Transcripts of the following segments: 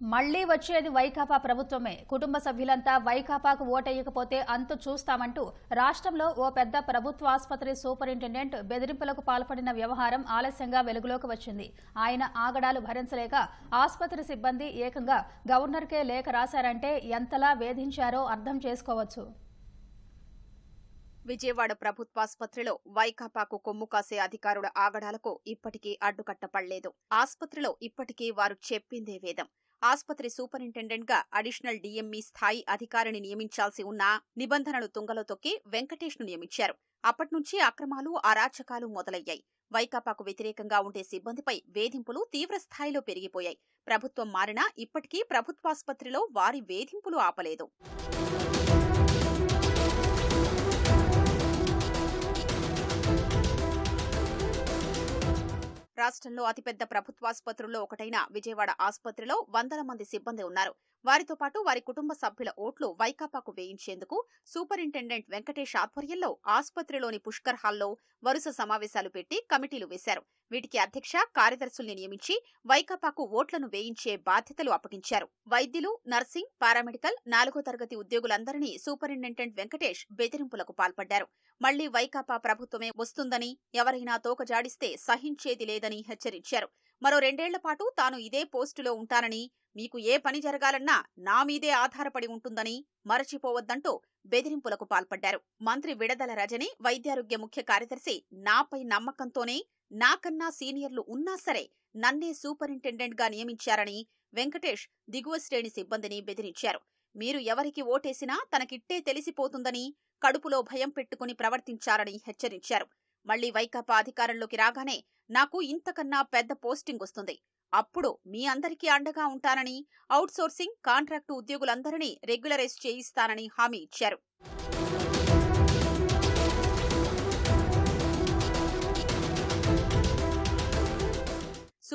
మళ్ళీ వచ్చేది వైకాపా ప్రభుత్వమే. కుటుంబ సభ్యులంతా వైకాపాకు ఓటెయ్యకపోతే అంతు చూస్తామంటూ రాష్ట్రంలో ఓ పెద్ద ప్రభుత్వ ఆసుపత్రి సూపరింటెండెంట్ బెదిరింపులకు పాల్పడిన వ్యవహారం ఆలస్యంగా వెలుగులోకి వచ్చింది. ఆయన ఆగడాలు భరించలేక ఆసుపత్రి సిబ్బంది ఏకంగా గవర్నర్కే లేఖ రాశారంటే ఎంతలా వేధించారో అర్థం చేసుకోవచ్చు. విజయవాడ ప్రభుత్వాసుపత్రిలో వైకాపాకు కొమ్ము కాసే అధికారుల ఆగడాలకు ఇప్పటికీ అడ్డుకట్టపడలేదు. ఆసుపత్రిలో ఇప్పటికీ వారు చెప్పిందే వేదం. ఆసుపత్రి సూపరింటెండెంట్గా అడిషనల్ డిఎంఈ స్థాయి అధికారిని నియమించాల్సి ఉన్న నిబంధనలు తుంగలో తొక్కి వెంకటేష్ను నియమించారు. అప్పట్నుంచి అక్రమాలు అరాచకాలు మొదలయ్యాయి. వైకాపాకు వ్యతిరేకంగా ఉండే సిబ్బందిపై వేధింపులు తీవ్రస్థాయిలో పెరిగిపోయాయి. ప్రభుత్వం మారినా ఇప్పటికీ ప్రభుత్వాసుపత్రిలో వారి వేధింపులు ఆపలేదు. రాష్ట్రంలో అతిపెద్ద ప్రభుత్వాసుపత్రుల్లో ఒకటైన విజయవాడ ఆసుపత్రిలో వందల మంది సిబ్బంది ఉన్నారు. వారితో పాటు వారి కుటుంబ సభ్యుల ఓట్లు వైకాపాకు వేయించేందుకు సూపరింటెండెంట్ వెంకటేష్ ఆధ్వర్యంలో ఆసుపత్రిలోని పుష్కర్ హాల్లో వరుస సమావేశాలు పెట్టి కమిటీలు వేశారు. వీటికి అధ్యక్ష కార్యదర్శుల్ని నియమించి వైకాపాకు ఓట్లను వేయించే బాధ్యతలు అప్పగించారు. వైద్యులు నర్సింగ్ పారామెడికల్ నాలుగో తరగతి ఉద్యోగులందరినీ సూపరింటెండెంట్ వెంకటేష్ బెదిరింపులకు పాల్పడ్డారు. మళ్ళీ వైకాపా ప్రభుత్వమే వస్తుందని ఎవరైనా తోక జాడిస్తే సహించేది లేదని హెచ్చరించారు. మరో రెండేళ్ళ పాటు తాను ఇదే పోస్టులో ఉంటానని మీకు ఏ పని జరగాలన్నా నా మీదే ఆధారపడి ఉంటుందని మరచిపోవద్దంటూ బెదిరింపులకు పాల్పడ్డారు. మంత్రి విడదల రజని వైద్యారోగ్య ముఖ్య కార్యదర్శి నాపై నమ్మకంతోనే నాకన్నా సీనియర్లు ఉన్నా సరే నన్నే సూపరింటెండెంట్గా నియమించారని వెంకటేష్ దిగువ శ్రేణి సిబ్బందిని బెదిరించారు. మీరు ఎవరికి ఓటేసినా తనకిట్టే తెలిసిపోతుందని కడుపులో భయం పెట్టుకుని ప్రవర్తించారని హెచ్చరించారు. మళ్ళీ వైకాపా అధికారంలోకి రాగానే నాకు ఇంతకన్నా పెద్ద పోస్టింగ్ వస్తుంది. అప్పుడు మీ అందరికీ అండగా ఉంటానని అవుట్సోర్సింగ్ కాంట్రాక్టు ఉద్యోగులందరినీ రెగ్యులరైజ్ చేయిస్తానని హామీ ఇచ్చారు.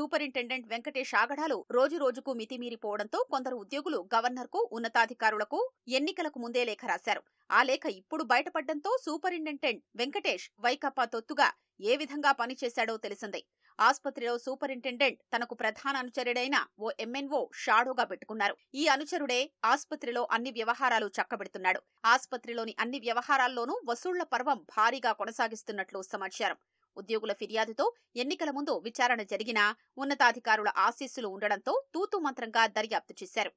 సూపరింటెండెంట్ వెంకటేష్ ఆగడాలు రోజు రోజుకు మితిమీరిపోవడంతో కొందరు ఉద్యోగులు గవర్నర్కు ఉన్నతాధికారులకు ఎన్నికలకు ముందే లేఖ రాశారు. ఆ లేఖ ఇప్పుడు బయటపడ్డంతో సూపరింటెండెంట్ వెంకటేష్ వైకాపా తొత్తుగా ఏ విధంగా పనిచేశాడో తెలిసింది. ఆసుపత్రిలో సూపరింటెండెంట్ తనకు ప్రధాన అనుచరుడైన ఓ ఎంఎన్ఓ షాడోగా పెట్టుకున్నారు. ఈ అనుచరుడే ఆసుపత్రిలో అన్ని వ్యవహారాలు చక్కబెడుతున్నాడు. ఆసుపత్రిలోని అన్ని వ్యవహారాల్లోనూ వసూళ్ళ పర్వం భారీగా కొనసాగిస్తున్నట్లు సమాచారం. ఉద్యోగుల ఫిర్యాదుతో ఎన్నికల ముందు విచారణ జరిగినా ఉన్నతాధికారుల ఆశీస్సులు ఉండడంతో తూతు మంత్రంగా దర్యాప్తు చేశారు.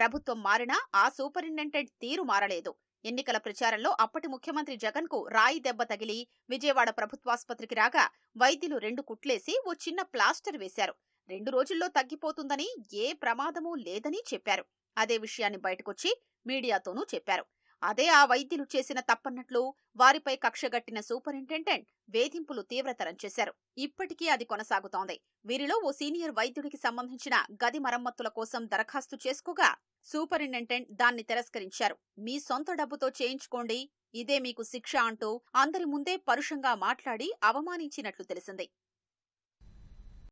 ప్రభుత్వం మారినా ఆ సూపరింటెండెంట్ తీరు మారలేదు. ఎన్నికల ప్రచారంలో అప్పటి ముఖ్యమంత్రి జగన్కు రాయి దెబ్బ తగిలి విజయవాడ ప్రభుత్వాసుపత్రికి రాగా వైద్యులు రెండు కుట్లేసి ఓ చిన్న ప్లాస్టర్ వేశారు. రెండు రోజుల్లో తగ్గిపోతుందని ఏ ప్రమాదమూ లేదని చెప్పారు. అదే విషయాన్ని బయటకొచ్చి మీడియాతోనూ చెప్పారు. అదే ఆ వైద్యులు చేసిన తప్పన్నట్లు వారిపై కక్షగట్టిన సూపరింటెండెంట్ వేధింపులు తీవ్రతరం చేశారు. ఇప్పటికీ అది కొనసాగుతోంది. వీరిలో ఓ సీనియర్ వైద్యుడికి సంబంధించిన గది మరమ్మతుల కోసం దరఖాస్తు చేసుకోగా సూపరింటెండెంట్ దాన్ని తిరస్కరించారు. మీ సొంత డబ్బుతో చేయించుకోండి. ఇదే మీకు శిక్ష అంటూ అందరి ముందే పరుషంగా మాట్లాడి అవమానించినట్లు తెలిసింది.